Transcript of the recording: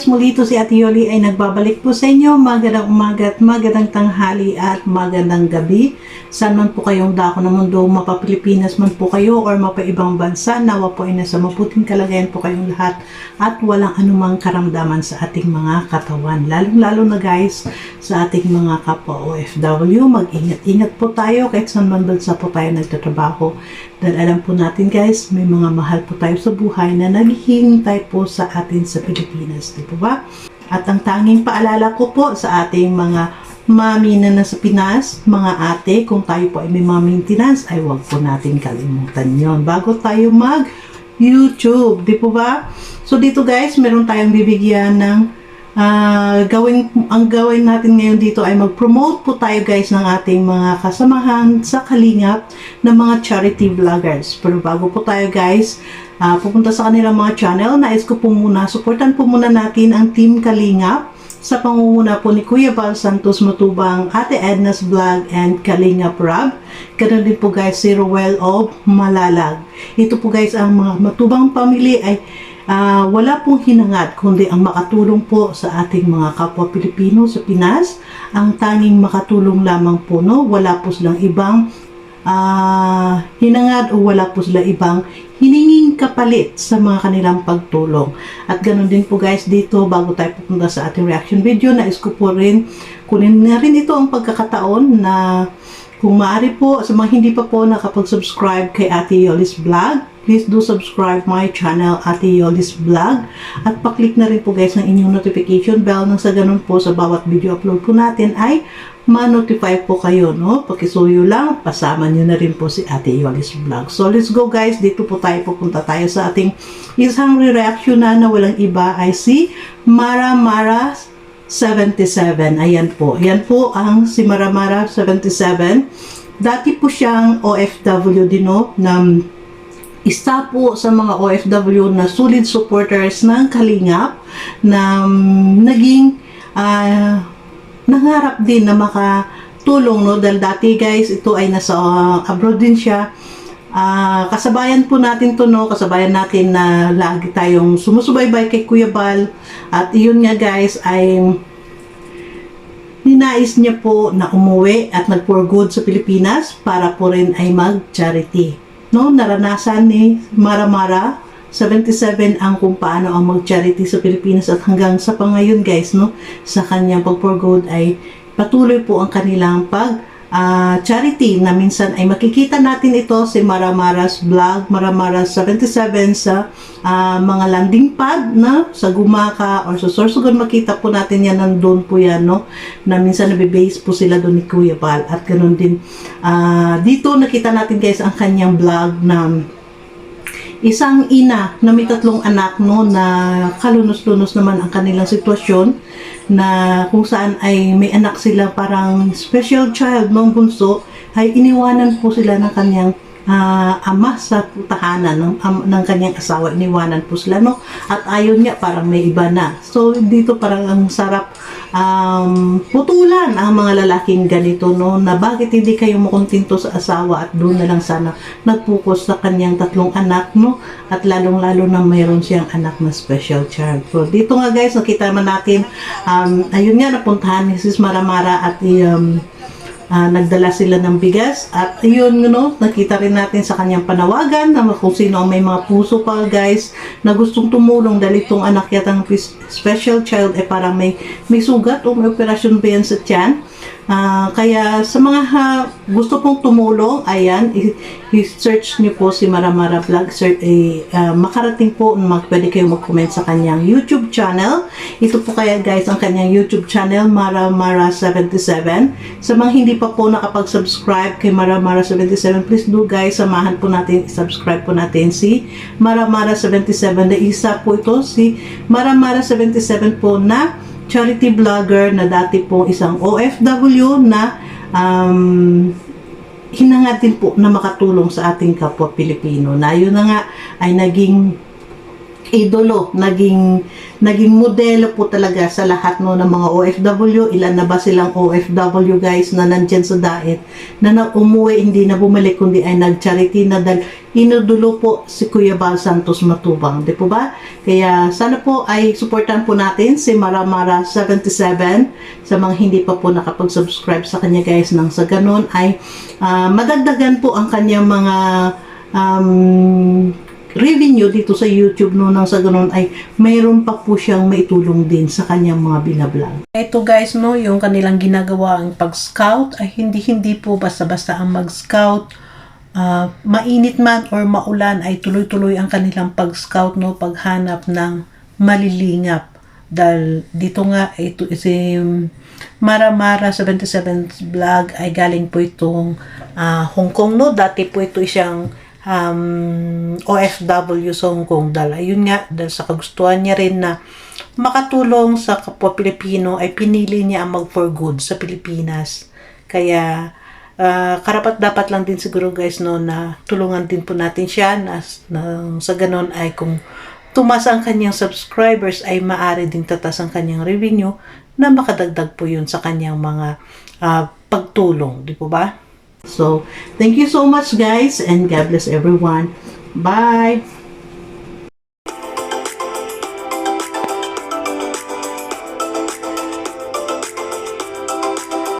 guys, muli ito si Ate Yoli ay nagbabalik po sa inyo. Magandang umaga at magandang tanghali at magandang gabi. Saan man po kayong dako ng mundo, mapapilipinas man po kayo or mapaibang bansa, nawa po ay nasa maputing kalagayan po kayong lahat at walang anumang karamdaman sa ating mga katawan. Lalong-lalo na guys, sa ating mga kapwa OFW, mag-ingat-ingat po tayo kahit saan man bansa po tayo nagtatrabaho. Dahil alam po natin guys, may mga mahal po tayo sa buhay na naghihintay po sa atin sa Pilipinas, di po ba? At ang tanging paalala ko po sa ating mga mami na nasa Pinas, mga ate, kung tayo po ay may mga maintenance, ay huwag po natin kalimutan yon bago tayo mag YouTube, di po ba? So dito guys, meron tayong bibigyan ng Ah, gawin ang gawin natin ngayon dito ay mag-promote po tayo guys ng ating mga kasamahan sa Kalingap ng mga charity vloggers. Pero bago po tayo guys, ah, pupunta sa kanilang mga channel, nais ko po muna, supportan po muna natin ang Team Kalingap sa pangunguna po ni Kuya Val Santos Matubang, Ate Edna's Vlog, and Kalingap Rob. Ganun din po guys si Ruel of Malalag. Ito po guys ang mga matubang pamilya ay Ah, wala pong hinangad kundi ang makatulong po sa ating mga kapwa Pilipino sa Pinas. Ang tanging makatulong lamang po, no? Wala po silang ibang ah, hinangad o wala po silang ibang hininging kapalit sa mga kanilang pagtulong. At ganun din po guys dito, bago tayo pupunta sa ating reaction video, nais ko po rin, kunin na rin ito ang pagkakataon na kung maaari po, sa mga hindi pa po nakapag-subscribe kay Ate Yolis Vlog, please do subscribe my channel Ate Yolis Vlog at paklik na rin po guys ng inyong notification bell nang sa ganun po sa bawat video upload po natin ay ma-notify po kayo, no? Pakisuyo lang, pasama nyo na rin po si Ate Yolis Vlog. So let's go guys, dito po tayo pupunta tayo sa ating isang reaction na na walang iba ay si Mara Mara 77. Ayan po. Ayan po ang si Maramara 77. Dati po siyang OFW din no, na isa po sa mga OFW na solid supporters ng Kalingap na mm, naging ah, nangarap din na makatulong no? Dahil dati guys ito ay nasa ah, abroad din siya. Ah, kasabayan po natin to no, kasabayan natin na lagi tayong sumusubaybay kay Kuya Bal. At iyon nga guys ay ninais niya po na umuwi at nag-for good sa Pilipinas para po rin ay mag-charity. No, naranasan ni Mara Mara 77 ang kung paano ang mag-charity sa Pilipinas at hanggang sa pangayon guys no, sa kanyang pag-for good ay patuloy po ang kanilang pag ah, charity na minsan ay makikita natin ito si Maramaras vlog, Maramaras 77 sa ah, mga landing pad na sa Gumaka or sa Sorsogon makita po natin yan. Nandun po yan no? Na minsan nabe-base po sila doon ni Kuya Bal. At ganun din ah, dito nakita natin guys ang kanyang vlog na isang ina na may tatlong anak no? Na kalunos-lunos naman ang kanilang sitwasyon na kung saan ay may anak sila parang special child nung bunso ay iniwanan po sila ng kanyang ah, ama sa tahanan ng, am- ng kanyang asawa iniwanan po sila no? At ayon niya parang may iba na. So dito parang ang sarap um, putulan ang mga lalaking ganito no? Na bakit hindi kayo makontento sa asawa at doon na lang sana nagpokus sa kanyang tatlong anak no? At lalong lalo na mayroon siyang anak na special child. So dito nga guys nakita naman natin um, ayun nga napuntahan ni Sis Maramara at um, Ah, nagdala sila ng bigas at ayun no, nakita rin natin sa kanyang panawagan na kung sino may mga puso pa guys na gustong tumulong dahil itong anak yatang pis- special child ay parang may, may sugat o may operasyon ba yan sa tiyan? Ah, kaya sa mga ha, gusto pong tumulong, ayan, i-search niyo po si Maramara Vlog, search, eh, ah, makarating po, mag, pwede kayo mag-comment sa kanyang YouTube channel. Ito po kaya guys ang kanyang YouTube channel, Maramara77. Sa mga hindi pa po nakapag-subscribe kay Maramara77, please do guys, samahan po natin, subscribe po natin si Maramara77 na isa po ito, si Maramara77 po na charity vlogger na dati pong isang OFW na um, hinangad din po na makatulong sa ating kapwa Pilipino na yun na nga ay naging idolo, naging naging modelo po talaga sa lahat no ng mga OFW. Ilan na ba silang OFW guys na nandyan sa diet na, na umuwi hindi na bumalik kundi ay nag-charity na dahil inudulo po si Kuya Bal Santos Matubang. Di po ba? Kaya sana po ay supportan po natin si Maramara 77 sa mga hindi pa po nakapag-subscribe sa kanya guys nang sa ganun ay ah, madagdagan po ang kanyang mga um, revenue dito sa YouTube no nang sa ganun ay mayroon pa po siyang maitulong din sa kanyang mga binablog. Ito guys no, yung kanilang ginagawa ang pag-scout ay hindi hindi po basta-basta ang mag-scout. Ah, mainit man or maulan ay tuloy-tuloy ang kanilang pag-scout no, paghanap ng malilingap. Dahil dito nga ito si Mara Mara 77 vlog ay galing po itong ah, Hong Kong no. Dati po ito siyang um, OFW sa Hong Kong dahil ayun nga dahil sa kagustuhan niya rin na makatulong sa kapwa Pilipino ay pinili niya ang mag for good sa Pilipinas kaya ah, karapat dapat lang din siguro guys no na tulungan din po natin siya na, na sa ganon ay kung tumas ang kanyang subscribers ay maari din tatas ang kanyang revenue na makadagdag po yun sa kanyang mga ah, pagtulong, di po ba? So, thank you so much guys and God bless everyone. Bye!